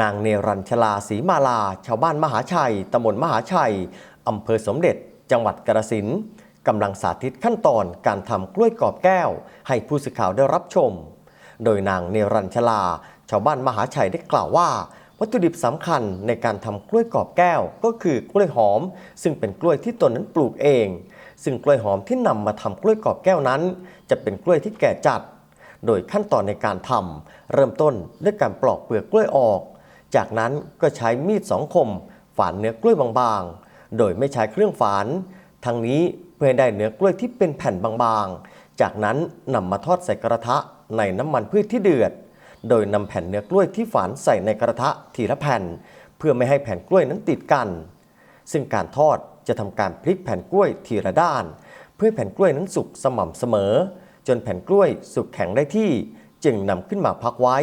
นางเนรัญชลาศรีมาลา ชาวบ้านมหาชัยตำบลมหาชัย อำเภอสมเด็จ จังหวัดกระสินกำลังสาธิตขั้นตอนการทำกล้วยกรอบแก้ว ให้ผู้สื่อข่าวได้รับชม โดยนางเนรัญชลา ชาวบ้านมหาชัยได้กล่าวว่า วัตถุดิบสำคัญในการทำกล้วยกรอบแก้วก็คือกล้วยหอม ซึ่งเป็นกล้วยที่ตนนั้นปลูกเอง ซึ่งกล้วยหอมที่นำมาทำกล้วยกรอบแก้วนั้น จะเป็นกล้วยที่แก่จัด โดยขั้นตอนในการทำเริ่มต้นด้วยการปลอกเปลือกกล้วยออก จากนั้นก็ใช้มีดสองคมฝานเนื้อกล้วยบางๆ โดยไม่ใช้เครื่องฝาน ทั้งนี้เพื่อให้ได้เนื้อกล้วยที่เป็นแผ่นบางๆ จากนั้นนำมาทอดใส่กระทะในน้ำมันพืชที่เดือด โดยนำแผ่นเนื้อกล้วยที่ฝานใส่ในกระทะทีละแผ่น เพื่อไม่ให้แผ่นกล้วยนั้นติดกัน ซึ่งการทอดจะทำการพลิกแผ่นกล้วยทีละด้าน เพื่อให้แผ่นกล้วยนั้นสุกสม่ำเสมอ จนแผ่นกล้วยสุกแข็งได้ที่ จึงนำขึ้นมาพักไว้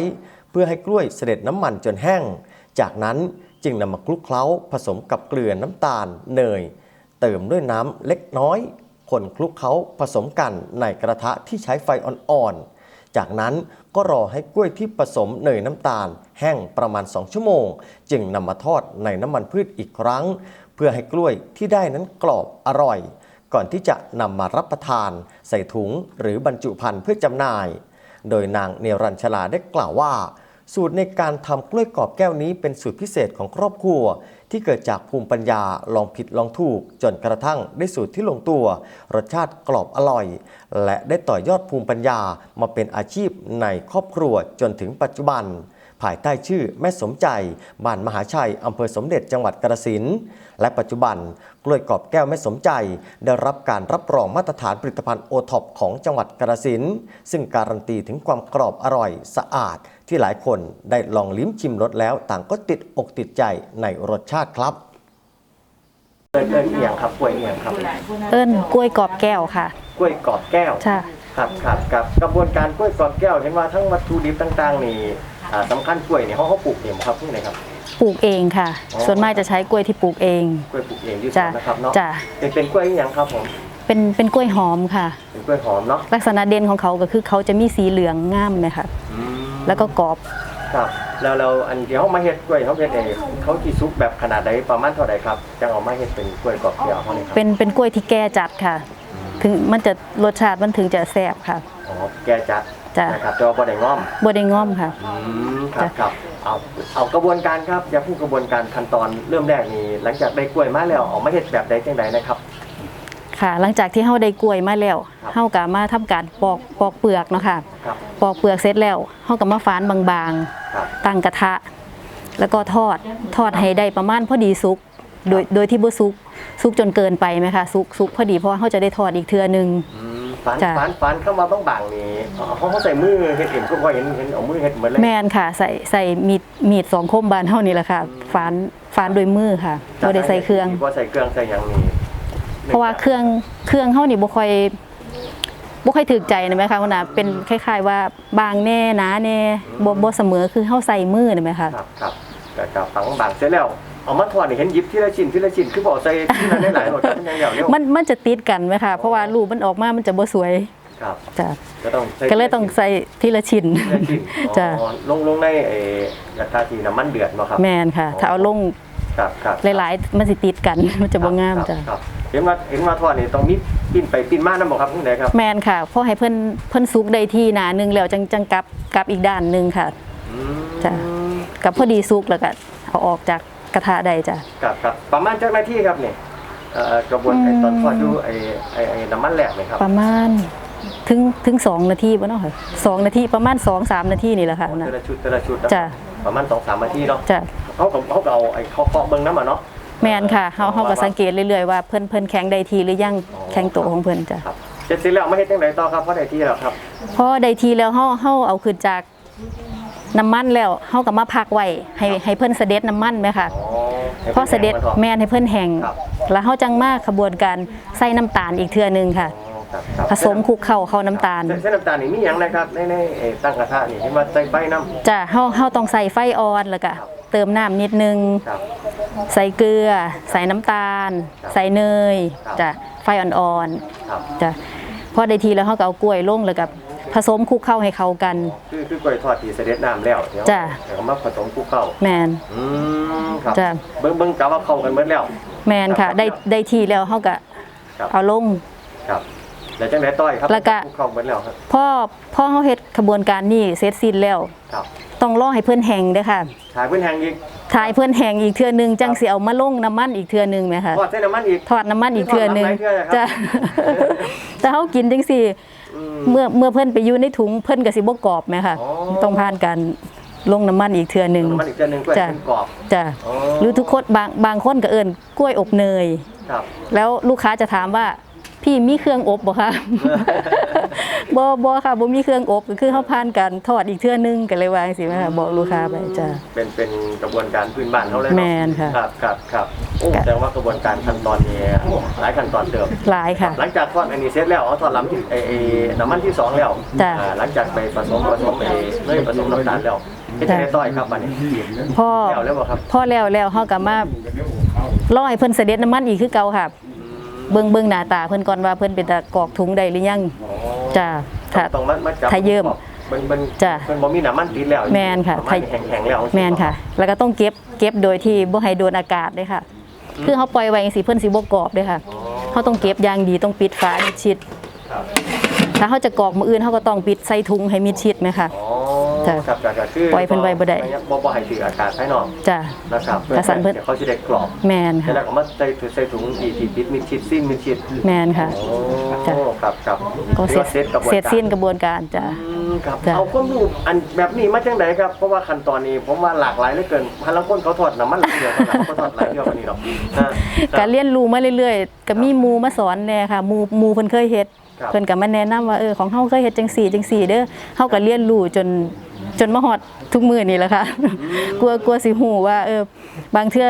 เพื่อให้กล้วยเสด็จน้ำมันจนแห้ง จากนั้นจึงนำมาคลุกเคล้าผสมกับเกลือน้ำตาลเนย เติมด้วยน้ำเล็กน้อย คนคลุกเคล้าผสมกันในกระทะที่ใช้ไฟอ่อนๆ จากนั้นก็รอให้กล้วยที่ผสมเนยน้ำตาล แห้งประมาณ 2 ชั่วโมง จึงนำมาทอดในน้ำมันพืชอีกครั้ง เพื่อให้กล้วยที่ได้นั้นกรอบอร่อย ก่อนที่จะนำมารับประทาน ใส่ถุงหรือบรรจุภัณฑ์เพื่อจำหน่าย โดยนางเนรัญชลาได้กล่าวว่า สูตรในการทำกล้วยกรอบแก้วนี้เป็นสูตรพิเศษของครอบครัว ที่เกิดจากภูมิปัญญาลองผิดลองถูก จนกระทั่งได้สูตรที่ลงตัว รสชาติกรอบอร่อย และได้ต่อยอดภูมิปัญญามาเป็นอาชีพในครอบครัวจนถึงปัจจุบัน ภายใต้ชื่อแม่สมใจบ้านมหาชัยอำเภอสมเด็จจังหวัดกระสินและปัจจุบันกล้วยกรอบแก้วแม่สมใจ ได้รับการรับรองมาตรฐานผลิตภัณฑ์โอท็อปของจังหวัดกระสินซึ่งการันตีถึงความกรอบอร่อยสะอาด ที่หลายคนได้ลองลิ้มชิมรสแล้ว ต่างก็ติดอกติดใจในรสชาติครับเอิ้นเอิ้นเอียงครับกล้วยเอียงครับเอิ้นกล้วยกรอบแก้วค่ะ กล้วยกรอบแก้วใช่ครับครับกับกระบวนการกล้วยกรอบแก้วเห็นว่าทั้งวัตถุดิบต่างๆนี่อ่าสำคัญกล้วยนี่เขาเขาปลูกเองบ่ครับที่ไหนครับ ปลูกเองค่ะอ๋อส่วนมากจะใช้กล้วยที่ปลูกเอง กล้วยปลูกเองที่สจ้ะวนนะครับเนาะจ้ะ เป็นเป็นกล้วยอหย่างครับผม เป็นเป็นกล้วยหอมค่ะ เป็นกล้วยหอมเนาะลักษณะเด่นของเขาก็คือเขาจะมีสีเหลืองงามเลยค่ะอืมแล้วก็กรอบครับแล้วเราอันเดียวเขามาเฮ็ดกล้วยเขาเฮ็ดเองเขาที่ซุกแบบขนาดใดประมาณเท่าใดครับจังเอามาเฮ็ดเป็นกล้วยกรอบแก้วเขาเนี่ยครับเป็นเป็นกล้วยที่แก่จัดค่ะ ถึงมันจะรสชาติมันถึงจะแซ่บค่ะอ๋อแกจัดจ้ะนะครับแต่ว่าบ่ได้ง้อมบ่ได้ง่อมค่ะอืมครับครับเอาเอากระบวนการครับอย่าพูดกระบวนการขั้นตอนเริ่มแรกนี่หลังจากได้กล้วยมาแล้วเอามาเฮ็ดแบบใดจังใดนะครับ ค่ะ หลังจากที่เฮาได้กล้วยมาแล้วครับเฮาก็มาทำการปอกปอกเปลือกเนาะค่ะครับ ปอกเปลือกเสร็จแล้วเฮาก็มาฝานบางครับ ๆตั้งกระทะ แล้วก็ทอดทอดให้ได้ประมาณพอดีสุกโดยโดยที่บ่สุกสุกจนเกินไปไหมคะสุกสุกพอดีเพราะว่าเขาจะได้ทอดอีกเทื่อหนึง อืมฟันจ้ะฟันฟันเข้ามาบางๆนี่อ๋อเขาเขาใส่มือเฮ็ดเองก็พอเห็นเห็นเอามือเฮ็ดเหมือนเลย แม่นค่ะ ใส่ใส่มีดมีดสองคมบานเท่านี้แหละค่ะฝานฝานโดวยมือค่ะบ่ได้ใส่เครื่อง บ่ใส่เครื่องใส่หยังนี่ เพราะว่าเครื่องเครื่องเฮานี่บ่ค่อยบ่ค่อยถูกใจนะแม่คะคุณน่ะเป็นคล้าย ๆ ว่าบางแน่หนาแน่บ่บ่เสมอคือเฮาใส่มือนี่แม่คะครับครับก็จะฝังบางเสร็จแล้วเอามาทอดนี่เห็นหยิบทีละชิ้นทีละชิ้นคือบ่ใส่ทีละหลายๆหมดครับมันยังเดียวเร็วมันมันจะติดกันไหมคะเพราะว่ารูปมันออกมามันจะบ่สวยครับจ้ะก็ต้องใส่ก็เลยต้องใส่ทีละชิ้นทีละชิ้นจ้ะอ๋อลงลงในไอ้กระทะที่น้ำมันเดือดเนาะครับแม่นค่ะ ถ้าเอาลง ครับครับหลายๆ มันสิติดกัน มันจะบ่งามจ้ะครับครับเห็นว่าเห็นว่าทอดนี่ต้องมีปิ้นไปปิ้นมานํบ่ครับจังไดครับแมนค่ะเพราะให้เพิ่นเพิ่นสุกได้ที่หนาหนึงแล้วจังจังกลับกลับอีกด้านหนึงค่ะอืมจ้ะกับพอดีสุกแล้วก็เอาออกจากกระทะได้จ้ะครับครับประมาณจักนาทีครับนี่เอ่อกระบวนไอ้ตอนทอดอยู่ไอ้ไอ้ไอ้น้ำมันแหลกนี่ครับ ประมาณ ถึงถึงสองนาทีบ่เนาะค่ะสองนาทีประมาณสองสามนาทีนี่แหละค่ะนะแต่ละชุดแต่ละชุดนจ้ะประมาณ2-3นาทีเนาะจ้ะเขาก็เขาก็เอาไอ้เขาเคาะเบิ่งน้ำอะเนาะแมนค่ะเฮาเฮาก็สังเกตเรื่อยๆว่าเพิ่นเพิ่นแข็งได้ทีหรือยังแข็งโตวของเพิ่นจ้ะครับเสร็จสิ้นแล้วมาเฮ็ดจังไดต่อครับเพราะได้ที่แล้วครับพอได้ทีแล้วเฮาเฮาเอาขึ้นจากน้ำมันแล้วเฮาก็มาพักไว้ให้ให้เพิ่นเสด็จน้ำมันไหมค่ะอ๋อให้พอเสด็จพิ่นแห้งแม่นให้เพิ่นแห้งครับแล้วเฮาจังมาขบวนการใส่น้ำตาลอีกเทื่อหนึงค่ะอ๋อครับครับ ผสมคลุกเข้าเข้าน้ำตาลเส้นเส้นน้ำตาลนี่มีหยังนะครับในในไอ้ตั้งกระทะนี่เห็นว่าใส่ใบน้ำจ้ะเฮาเฮาต้องใส่ไฟอ่อนแล้วก็เติมน้ำนิดนึง ครับ ใส่เกลือ ใส่น้ำตาลครับใส่เนยครับจ้ะไฟอ่อนครับๆจ้ะพอได้ทีแล้วเฮาก็เอากล้วยลงแล้วก็ผสมคลุกเข้าให้เข้ากัน คือคือกล้วยทอดที่เสด็จน้ำแล้วเดี๋ยวจ้ะ เดี๋ยวก็มาผสมคลุกเข้าแมน อืมครับจ้ะ เบิ่งเบิ่งกะว่าเข้ากันเบิดแล้ว แมนค่ะ ได้ได้ที่แล้วเฮาก็ครับ เอาลง ครับ แล้วจังไดต้อยครับแล้วก็คลุกเข้าเบิดแล้วครับพ่อพ่อเฮาเฮ็ดขบวนการนี้เสร็จสิ้นแล้ว ครับต้องรอให้เพิ่นแห้งเด้อค่ะขายเพิ่นแห้งอีกถ่ายเพิ่นแห้งอีกเทื่อนึงจังสิเอามาลงน้ำมันอีกเทื่อนึงแหมค่ะ ทอดใส่น้ำมันอีก ทอดน้ำมันอีกเทื่อนึงทอดหลายเทื่อเลยครับ จ้ะ แต่เฮากินจังซี่อืม เมื่อเมื่อเพิ่นไปอยู่ในถุงเพิ่นก็สิบ่กรอบแหมค่ะ อ๋อ ต้องผ่านการลงน้ำมันอีกเทื่อนึง น้ำมันอีกเทื่อนึงกล้วยจ้ะ เป็นกรอบ จ้ะอ๋อ หรือทุกคนบางบางคนก็เอิ้นกล้วยอบเนย ครับ แล้วลูกค้าจะถามว่า พี่มีเครื่องอบบ่คะบ่บ่ค่ะบ่มีเครื่องอบก็คือเฮาผ่านการทอดอีกเทื่อนึงก็เลยว่าจังซี่แม่ค่ะบอกลูกค้าไปจ้ะเป็นเป็นกระบวนการพื้นบ้านเขาเลยเนาะแม่นค่ะครับครับครับโอ้ค่ะแสดงว่ากระบวนการขั้นตอนนี้หลายขั้นตอนเดิมหลายค่ะ หลังจากทอดอันนี้เสร็จแล้วเอาทอดลำที่ไอ้ไอ้น้ำมันที่สองแล้วจ้ะอ่าหลังจากไปผสมผสมไอ้เนยผสมน้ำตาลแล้วเป็นจะได้ต้อยครับบัดนี้พ่อแล้วแล้วบ่ครับพ่อแล้วแล้วเฮาก็มาร้อยเพิ่นเสด็จน้ำมันอีกคือเก่าค่ะ เบิ่งเบิ่งหน้าตาเพิ่นก่อนว่าเพิ่นเป็นตากรอกถุงได้หรือยังอ๋อจ้ะถ้าต้องมามาจับถ้าเยิ่ม มันมันจ้ะ มันบ่มีน้ำมันติดแล้วแม่นค่ะประมาณแข็งๆแล้วแม่นค่ะ แล้วก็ต้องเก็บเก็บโดยที่บ่ให้โดนอากาศเลยค่ะ คือเฮาปล่อยไว้จังซี่เพิ่นสิบ่กรอบเด้ค่ะอ๋อเฮาต้องเก็บอย่างดีต้องปิดฝามิดชิด ครับถ้าเขาจะกรอกมืออื่นเขาก็ต้องปิดใส่ถุงให้มิดชิดไหมคะ อ๋อ จ้ะครับก็ก็คือปล่อยเพิ่นไว้บ่ได้ บ่บ่ให้ถืออากาศภายนอกจ้ะ นะครับกระสันเพิ่น ดี๋ยวเขาสิได้กรอบแมนเสร็จค่ะ แล้วก็มาใส่ถุงใส่ถุงอีที่ปิดมิดชิดสิ้นมิดชิดแมนค่ะโอ้จ้ะครับครับก็เสร็จเสร็จกระบวนเสร็จการสิ้นกระบวนการจ้ะ อืมครับจ้ะ เอาความรู้อันแบบนี้มาจังไดครับเพราะว่าขั้นตอนนี้ผมว่าหลากหลายเหลือเกินพันละคนเขาทอดน้ำมันหลายเดียวเขาเขาทอดหลายเดียวกว่านี้หรอกนะการเรียนรู้มาเรื่อยๆก็มีหมูมาสอนแน่ค่ะหมูหมูเพิ่นเคยเฮ็ดครับ เพิ่นก็มาแนะนำว่าเออของเฮาเคยเฮ็ดจังซี่จังซี่เด้อเฮาก็เรียนรู้จนจนมาฮอดทุกมื้อนี่แหละค่ะ กลัวกลัวสิฮู้ว่าเออบางเทื่อ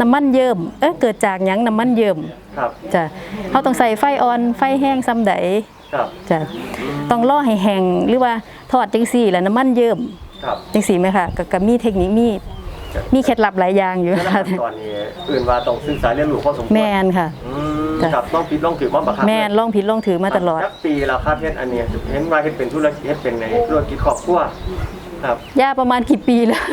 น้ำมันเยิ่มเอ๊ะเกิดจากหยังน้ำมันเยิ่มครับ จ้ะเฮาต้องใส่ไฟอ่อนไฟแห้งซำใดครับ จ้ะต้องรอให้แห้งหรือว่าทอดจังซี่แล้วน้ำมันเยิ่มครับ จังซี่ไหมคะก็ก็มีเทคนิคมี มีเคล็ดลับหลายอย่างอยู่แล้วค่ะขั้นตอนนี้อื่นว่าต้องศึกษาเรียนรู้พอสมควรแมนค่ะ อืมจ้ะ ครับต้องผิดต้องถือว่าบังคับแมนลองผิดลองถือมาตลอด จักปีแล้วครับเฮ็ดอันนี้เห็นว่าเฮ็ดเป็นธุรกิจเฮ็ดเป็นในธุรกิจครอบครัวครับ ย่าประมาณกี่ปีแล้ว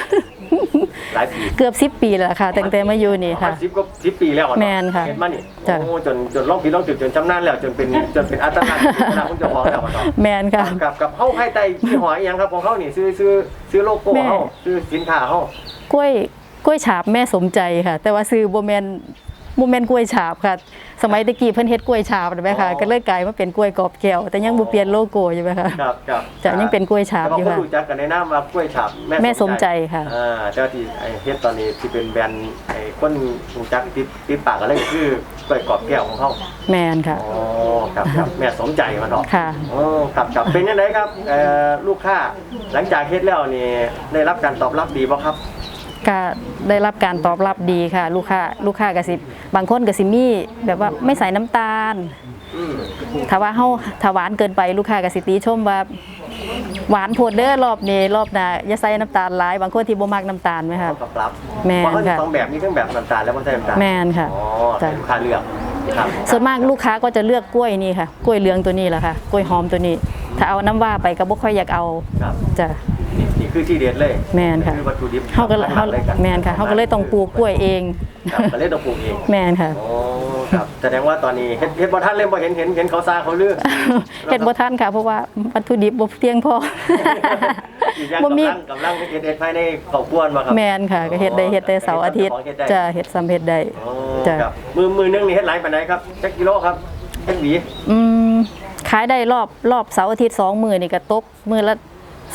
หลายปีเกือบสิบปีแล้วค่ะตั้งแต่มาอยู่นี่ค่ะ สิบก็สิบปีแล้วอะเาแม่นค่ะเฮ็ดมานี่จ้ะ โอ้จนจนลองผิดลองถูกจนชำนาญแล้วจนเป็นจนเป็นอัตลักษณ์ที่คณะคุณเจ้าของแล้วอะเนาะ แมนค่ะ กับกับเฮาให้ไต้ยี่ห้ออีหยังครับของเฮานี่ซื้อซื้อซื้อโลโก้แม่เฮาซื้อสินค้าเฮากล้วยกล้วยฉาบแม่สมใจค่ะ แต่ว่าซื้อบ่แมน บ่แมนกล้วยฉาบค่ะ สมัยตะกี้เพิ่นเฮ็ดกล้วยฉาบใช่ไหมคะก็เลยกลายมาเป็นกล้วยกรอบแก้วแต่ยังบ่เปลี่ยนโลโก้ใช่ไหมคะครับครับจะยังเป็นกล้วยฉาบแต่อยู่ว่าคนค่ะ รู้จักกันในนามว่ากล้วยฉาบแม่สมใจค่ะ อ่าเจ้าที่ไอ้เฮ็ดตอนนี้ที่เป็นแบรนด์ไอ้คนรู้จักติดติดปากกันเลยคือกล้วยกรอบแก้วของเฮาแมนค่ะ อ๋อครับครับแม่สมใจมันเนาะค่ะ โอ้ครับครับเป็นยังไงครับเอ่อลูกค้าหลังจากเฮ็ดแล้วนี่ได้รับการตอบรับดีบ่ครับ ก็ได้รับการตอบรับดีค่ะ ลูกค้าลูกค้าก็สิบางคนก็สิมีแบบว่าไม่ใส่น้ำตาลอืมถ้าว่าเฮาถ้าหวานเกินไปลูกค้าก็สิติชมว่าหวานโพดเด้อรอบนี้รอบหน้าอย่าใส่น้ำตาลหลาย บางคนที่บ่มักน้ำตาลไหมคะตอบรับแม่นเพราะเขามีค่ะสองแบบมีทั้งแบบน้ำตาลและบ่ใส่น้ำตาลแม่นค่ะอ๋อจ้ะให้ลูกค้าเลือกครับส่วนมากลูกค้าก็จะเลือกกล้วยนี่ค่ะ กล้วยเหลืองตัวนี้แหละค่ะ กล้วยหอมตัวนี้ ถ้าเอาน้ำว่าไปก็บ่ค่อยอยากเอาครับจ้ะ นี่นี่คือที่เด็ดเลยแม่นค่ะคือวัตถุดิบเฮาก็เลยสำคัเฮาญลยรับแม่นค่ะเฮาก็เลยต้องปลูกกล้วยเอง ครับก็เลยต้องปลูกเองแม่นค่ะ โอ้ครับแสดงว่าตอนนี้เฮ็ดเฮ็ดบ่ทันเลยบ่เห็นเห็นเห็นเขาซาเขาเลือกเฮ็ดบ่ทันค่ะ เพราะว่าวัตถุดิบบ่เพียงพอ อีกอย่างบ่มี กำลังกำลังเฮ็ดเฮ็ดภายในครอบครัวบ่ครับแม่นค่ะก็เฮ็ดได้เฮ็ดได้เสาร์อาทิตย์เฮ็ดได้จ้ะเฮ็ดซ้ำเฮ็ดได้โอ้จ้ะ ครับมือมือนึงนี่เฮ็ดหลายปานใดครับจักกิโลครับจักหวีอืมขายได้รอบรอบเสาร์อาทิตย์สองมือนี่ก็ตกมือละ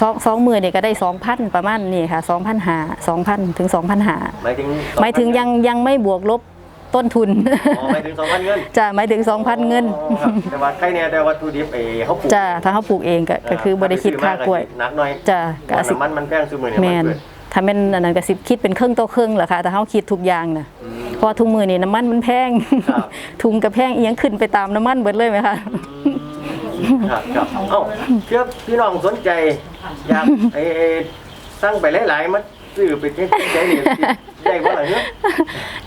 สองสองมือนี่ก็ได้สองพันประมาณนี่ค่ะสองพันหาสองพันถึงสองพันหาหมายถึงหมายถึงยังยังไม่บวกลบต้นทุนอ๋อหมายถึง2,000เงินจ้ะหมายถึงสองพันเงินอ๋อครับแต่ว่าใครเนี่ยแต่วัตถุดิบไอ้เฮาปลูกจ้ะถ้าเขาปลูกเองก็ก็คือบ่ได้คิดค่ากล้วยหนักหน่อยจ้ะก็ก็สิน้ำมันมันแพงซุมื้อนี้แมนเกิดถ้าแม่นอันนั้นก็สิคิดเป็นครึ่งต่อครึ่งเหรอคะแต่เขาคิดทุกอย่างนะเพอทุกมือนี่น้ำมันมันแพงครับทุงกับแพงเอียงขึ้นไปตามน้ำมันเบิดเลยไหมคะ ครับครับเอ้าเชื่อพี่น้องสนใจ อยากไอ้สั่งไปหลายๆมาซื้อไปเจ๊เจ๊นี่ได้บ่ล่ะเนาะ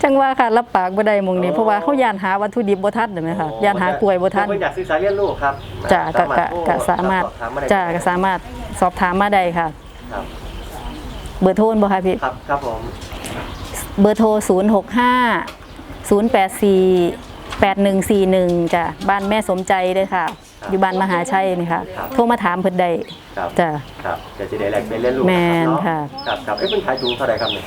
จังว่าค่ะรับปากบ่ได้หมองนี้อ๋อ เพราะว่าเขาย่านหาวัตถุดิบบ่ทันเห็นไหมคะย่านหากล้วยบ่ทันเพิ่นอยากศึกษาเรียนรู้ครับจ้ะก็ก็ก็สามารถสอบถมาได้จ้ะก็สามารถสอบถามมาได้ค่ะ ครับเบอร์โทรบ่คะพี่ ครับครับผมเบอร์โทร 065 084 8141จ้ะบ้านแม่สมใจเด้อค่ะ อยู่บ้านมหาชัยนี่ค่ะโทรมาถามเพิ่นได้ครับจ้ะครับจะสิได้แลกเป็นเรียนรู้แม่นรับเาค่ะครับครับเอ้ยเพิ่นขายถุงเท่าไหร่ครับเนี่ย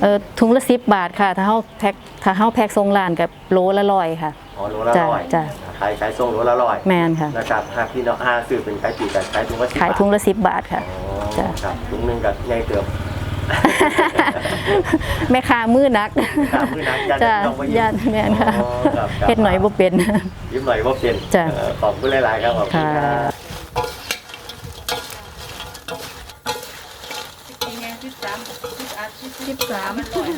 เออถุงละ10บาทค่ะ ถ้าเฮาแพ็คถ้าเฮาแพ็คส่งร้านกับโลละร้อยค่ะ อ๋อโลละจ้ะร้อยจ้ะ ขายขายส่งโลละร้อยแม่นค่ะ นะครับหากพี่น้องอาซื้อเป็นขายปีกแต่ขายถุงละ10ขายถุงละ10บาทค่ะ อ๋อจ้ะ ครับถุงหนึงก็ใหญ่เติบ แม่ค้ามือหนักค้ามื้อหนักญาติจ้ะพี่น้องบ่ยิ้มญาติแม่นค่ะอ๋อครับครับเฮ็ดหน่อยบ่เป็น ยิ้มหน่อยว่าเป็นจ้ะ เออขอบคุณหลาย ๆ ครับขอบคุณคค่ะรับสิบสามสิบสามมันลอย